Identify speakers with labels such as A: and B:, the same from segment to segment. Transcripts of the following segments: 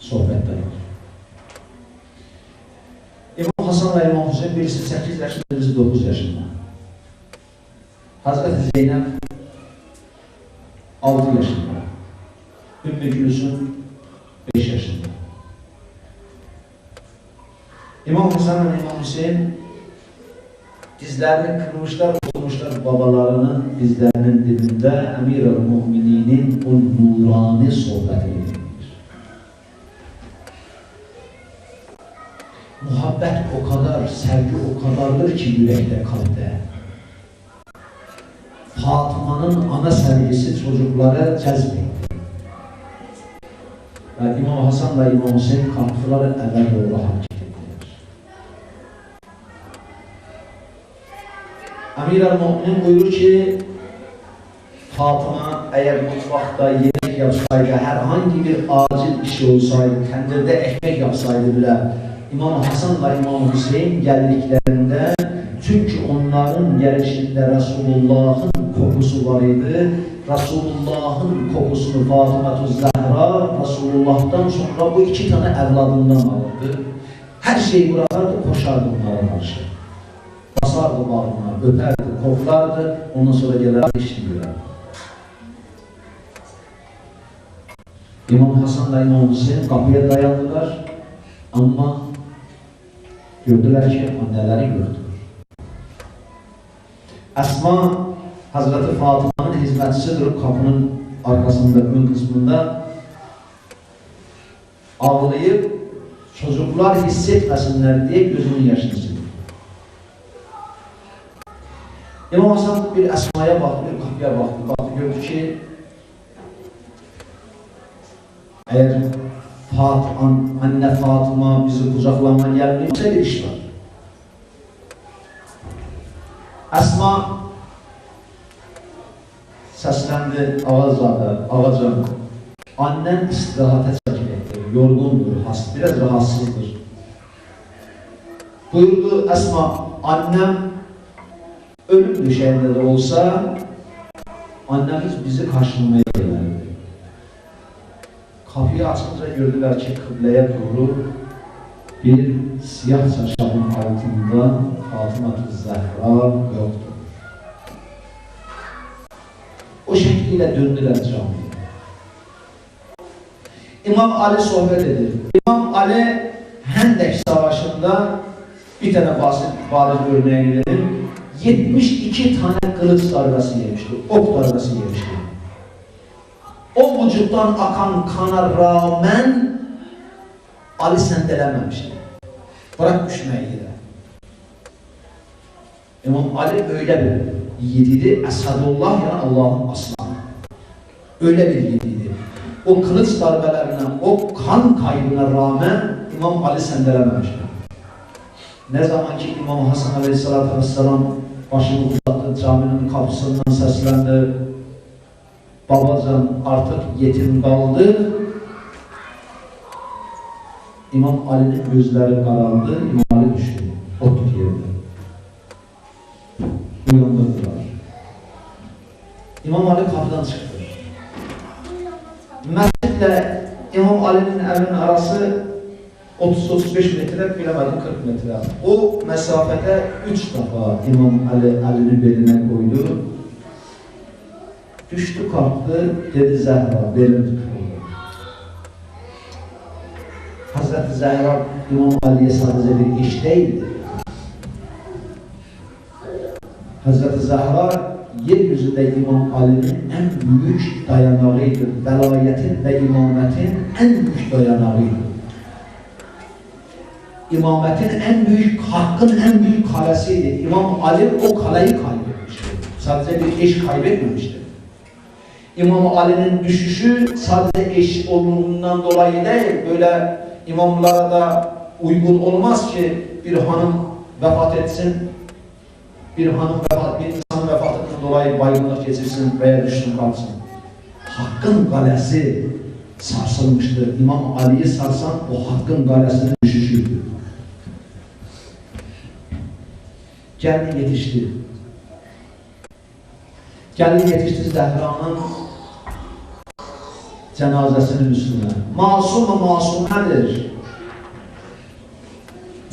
A: sohbətlər. İmam Hasan və İmam Hüseyin birisi 8 yaşında, birisi 9 yaşında. Hazreti Zeynep 6 yaşında. Ümmü Gülsüm 5 yaşında. İmam Hasan ve İmam Hüseyin dizlerini kırmışlar, oturmuşlar babalarının dizlerinin dibinde Emir-el Mu'mininin o nurani sohbetini Muhabbet o kadar, sevgi o kadardır ki yürekte, kalpte. Fatıma'nın ana sevgisi çocukları cezbetti. Ve İmam Hasan ve İmam Hüseyin kalktılar evvel doğru hareket ettiler. Amir el-Mu'min buyurur ki Fatıma eğer mutfakta yemek yapsaydı, herhangi bir acil işi olsaydı, tendirde ekmek yapsaydı bile İmam Hasan ve İmam Hüseyin geldiklerinde çünkü onların gelişinde Resulullah'ın kokusu var idi. Resulullah'ın kokusunu Fatıma Zehra Resulullah'tan sonra bu iki tane evladından alırdı. Her şeyi bırakırdı, koşardı onlara karşı. Basardı bağrına, öperdi, koklardı, ondan sonra gelir işliyor. İmam Hasan da İmam Hüseyin kapıya dayandılar ama gördüler ki anneleri gördü. Esma Hazreti Fatıma'nın hizmetçisi durup kapının arkasında, ön kısmında ağlayıp çocuklar hissetmesinler diye gözünün yaşını sildi. İmam Hasan bir Esma'ya baktı, bir kapıya baktı. Baktı gördü ki eğer Fat, an, anne Fatıma bizi kucaklamaya gelmiyorsa bir iş var. Esma seslendi ağızlarda, ağacan. Annen istirahate çekmektedir, yorgundur, hast, biraz rahatsızdır. Buyurdu Esma, annem ölüm düşerinde de olsa annemiz bizi karşılamaya gelirdi. Kapıyı açınca gördüler ki kıbleye doğru bir siyah çarşafın altında Fatıma Zehra yoktu. O şekliyle döndüler camiye. İmam Ali sohbet edir. İmam Ali Hendek Savaşı'nda bir tane basit bariz örneğini verelim. 72 tane kılıç darbesi yemişti, ok darbesi yemişti. O vücuttan akan kana rağmen Ali sendelememişti. Bırak düşmeyi de. İmam Ali öyle bir yiğidiydi. Esadullah yani Allah'ın aslanı. Öyle bir yiğidiydi. O kılıç darbelerine, o kan kaybına rağmen İmam Ali sendelememişti. Ne zaman ki İmam Hasan Aleyhisselatü Vesselam başını uzattı, caminin kapısından seslendi. Babacan artık yetim kaldı. İmam Ali'nin gözleri karardı, İmam Ali düştü. Otur yerine. Uyandırdılar. İmam Ali kapıdan çıktı. Mescitle İmam Ali'nin evinin arası 30-35 metre, bilemedim 40 metre. O mesafede üç defa İmam Ali Ali'ni beline koydu. Düştü kalktı, dedi Zehra, belim tutuldu. Hazreti Zehra İmam Ali'ye sadece bir iş değildi. Hazreti Zehra yeryüzünde İmam Ali'nin en büyük dayanağıydı. Velayetin ve imametin en büyük dayanağıydı. İmametin en büyük, hakkın en büyük kalesiydi. İmam Ali o kaleyi kaybetmişti. Sadece bir eş kaybetmemişti. İmam Ali'nin düşüşü sadece eş olduğundan dolayı değil, böyle imamlara da uygun olmaz ki bir hanım vefat etsin, bir hanım vefat, bir insan vefatından dolayı baygınlık geçirsin veya düşsün kalsın. Hakkın galesi sarsılmıştır. İmam Ali'yi sarsan o hakkın galesinin düşüşüydü. Geldi yetişti. Geldi yetişti Zehra'nın cenazesinin üstüne. Masum masumedir.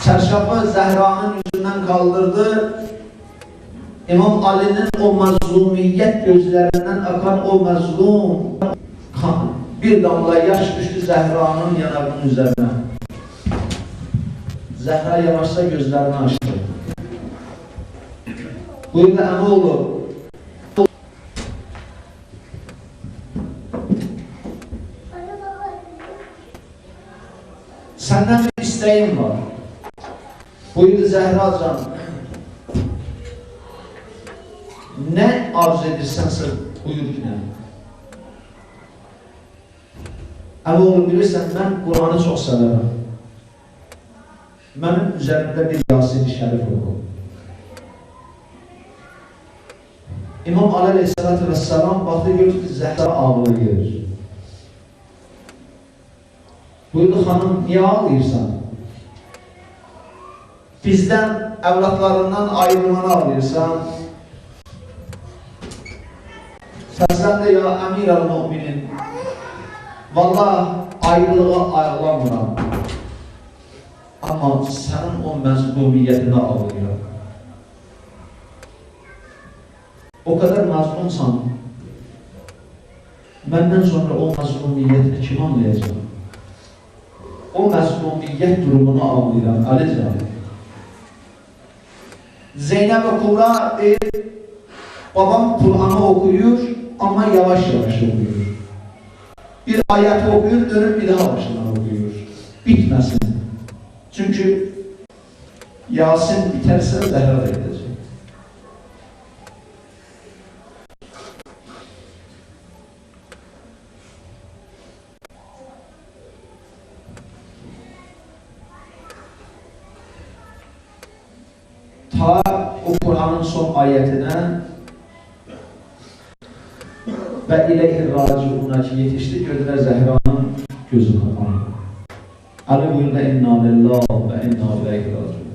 A: Çarşafı Zehra'nın yüzünden kaldırdı. İmam Ali'nin o mazlumiyet gözlerinden akan o mazlum kan, bir damla yaş düştü Zehra'nın yanağının üzerine. Zehra yavaşça gözlerini açtı. Buyurdu Emoğlu, senden bir isteğim var. Buyurdu Zehra Can. Ne arzu edirsense buyur yine. Emoğlu bilirsən, mən Qur'anı çox severim. Mənim üzərimdə bir Yasin-i Şərif oku. İmam Aleyhisselatü Vesselam baxdı gördü ki, Zəhra ağlayır. Buyurdu, xanım, niyə ağlayırsan? Bizdən, əvlatlarından ayrılmanı ağlayırsan. Səsən də ya əmir əl-müminin, Vallahi ayrılığa ayrılamıram. Ama senin o mezlumiyetine ağlıyorum. O kadar mazlumsan, benden sonra o mazlumiyetini kim anlayacak? O mazlumiyet durumunu ağlıyorum. Ali Can. Zeynep Kubra deyir, babam Kur'an'ı okuyor ama yavaş yavaş okuyor. Bir ayet okuyor, dönüp bir daha başından okuyor. Bitmesin. Çünkü Yasin biterse Zehra da son ayetine ve ileyhi raciun'a ki yetişti gördüler Zehra'nın gözü kapandı. Ali buyurdu inna lillah ve inna ileyhi raciun.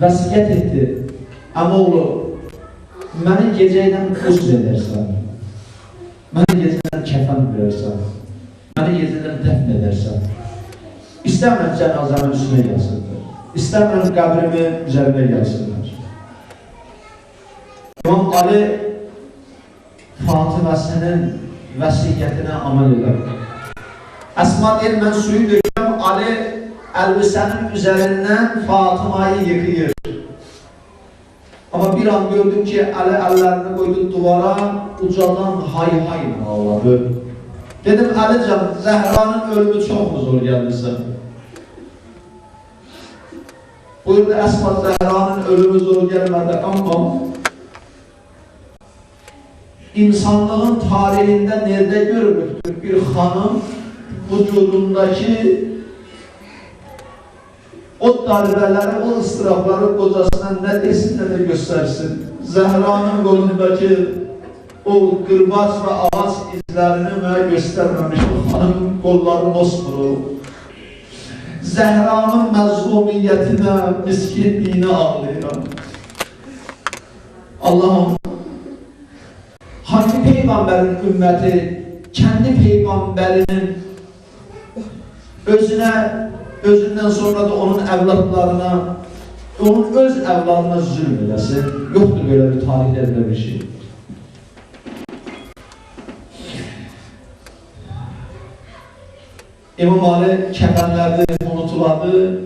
A: Vasiyet etti. Ama oğlu beni geceyden kız edersen, beni geceden kefen verirsen, beni geceden defn edersen, istemem cenazemin üstüne gelsinler. İstemem kabrimin üzerine gelsinler. İmam Ali Fatıma'sının vəsiyyətinə amal edər. Əsma deyir, mən suyu dökəm, Ali əlbisənin üzərindən Fatıma'yı yıkıyır. Ama bir an gördüm ki, Ali əllərini koydu duvara, ucadan hay hay ağladı. Dedim, Alican, Zəhranın ölümü çox mu zor gəldirsə? Buyurdu, Əsma Zəhranın ölümü zor gəlmədi, amma insanlığın tarihinde nerede görülmüştür bir hanım vücudundaki o darbeleri, o ıstırapları kocasına ne desin ne de göstersin. Zehra'nın kolundaki o kırbaç ve ağaç izlerini göstermemiş o hanımın kolları mosmuru. Zehra'nın mezlumiyetine, miskinliğine ağlayan. Allah'ım hangi peygamberin ümmeti kendi peygamberinin özüne özünden sonra da onun evlatlarına onun öz evladına zulm eləsin. Yoktur böyle bir tarihlerde bir şey. İmam Ali kefenlerde unutuladı.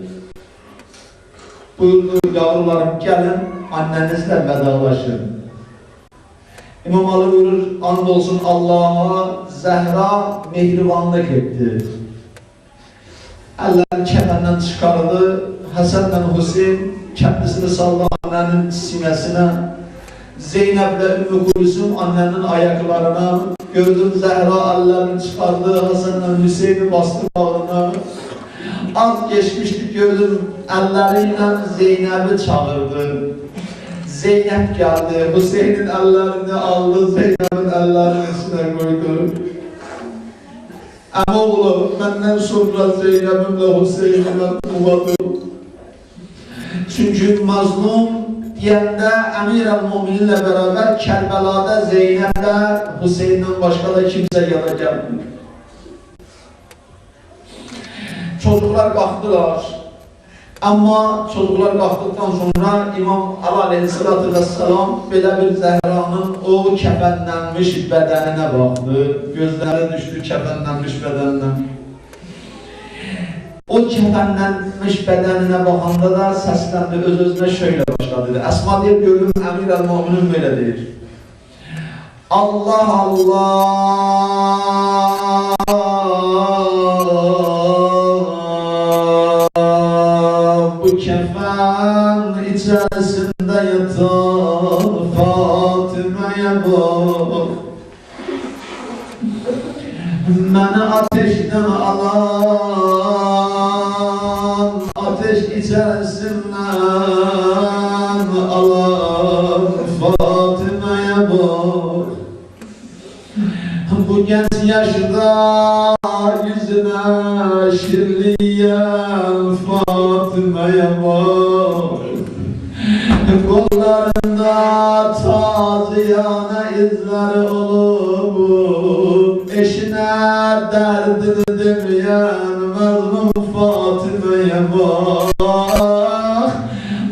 A: Buyurdu yavrularım gelin annenizle vedalaşın. İmam Ali buyurur, andolsun Allah'a Zehra mehribanlık etti. Ellerini kefenden çıkardı. Hasan ve Hüseyin kendisini saldı annenin sinesine. Zeynep ile Ümmü Kulsum annenin ayaklarına. Gördüm Zehra ellerini çıkardı. Hasan ve Hüseyin'i bastı bağrına. Az geçmişti gördüm elleriyle Zeynep'i çağırdı. Zeynep geldi. Hüseyin'in ellerini aldı. Zeynep'in ellerinin üstüne koydu. Ama oğlu benden sonra Zeynep'imle Hüseyin'ime kuvvetli. Çünkü mazlum deyəndə Əmir el-Muminlə bərabər Kərbəlada Zeynəblə Hüseyndən başqa da kimsə yana gəlmir. Çocuklar qalxdılar. Amma çocuklar qalxdıqdan sonra İmam Ali aleyhissalatü vesselam belə bir Zəhranın o kəfənlənmiş bədəninə baxdı. Gözləri düşdü kəfənlənmiş bədəninə. O kəfənlənmiş bədəninə baxanda da səsləndi, öz-özünə şöyle başladı. Əsma deyir, görüm Əmir el-Muminin belə deyir. Allah Allah Bu kefen içerisinde yatan Fatime'ye bak Beni ateşten alan Ateş içerisinden Bu genç yaşta yüzüne şirliyen Fatime'ye bak Kollarında taziyane izleri olup Eşine derdini demeyen mazlum Fatime'ye bak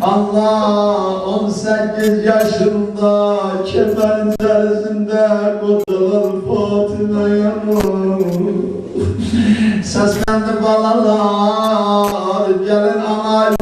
A: Allah 18 yaşında kefen içerisinde kocalar Fatime'ye bak Seslendi balalar gelin anaydan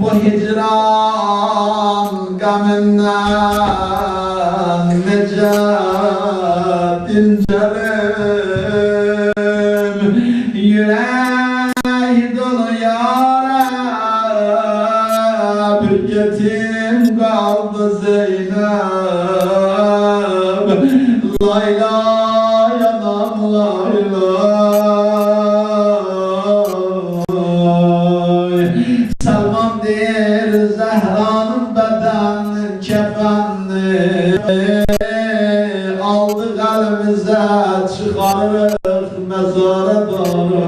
A: وهجران قمنا نجاح der Zehra'nın bedeninin kefenini Aldık elimize çıkarırız mezara doğru.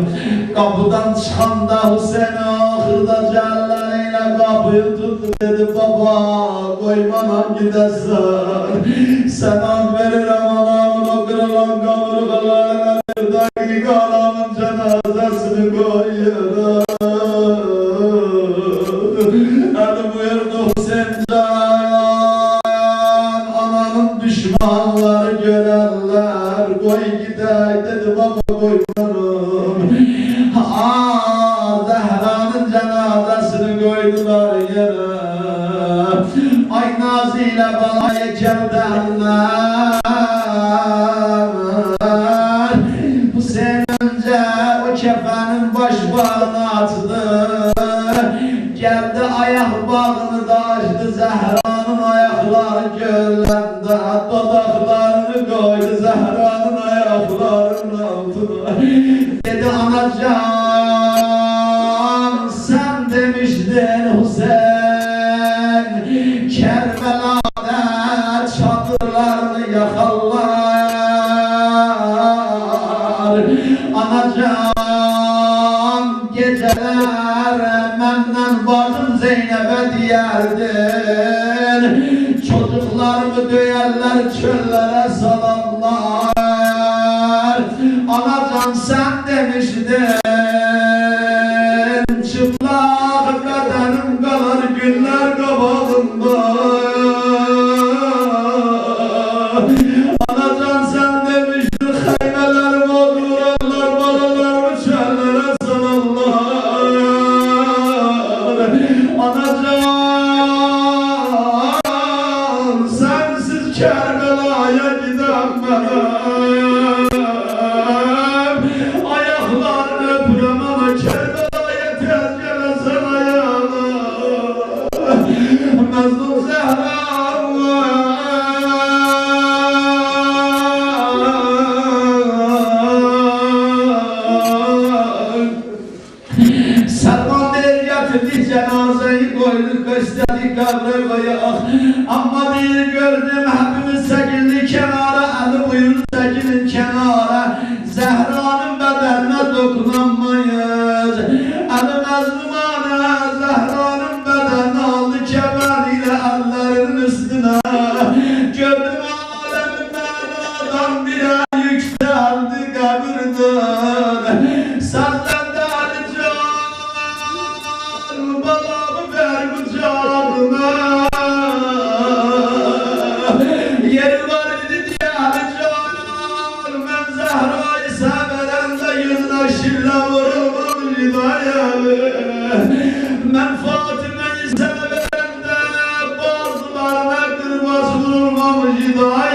A: Kapıdan çıkanda Hüseyin ahırda celleriyle kapıyı tuttu dedi baba koymana gidesin Sen an verir anamın o kırılan kaburgalarına bir dakika Ananın Zehra'nın ayaklarının altına. Dedi anacan sen demiştin kemeriyle Lord.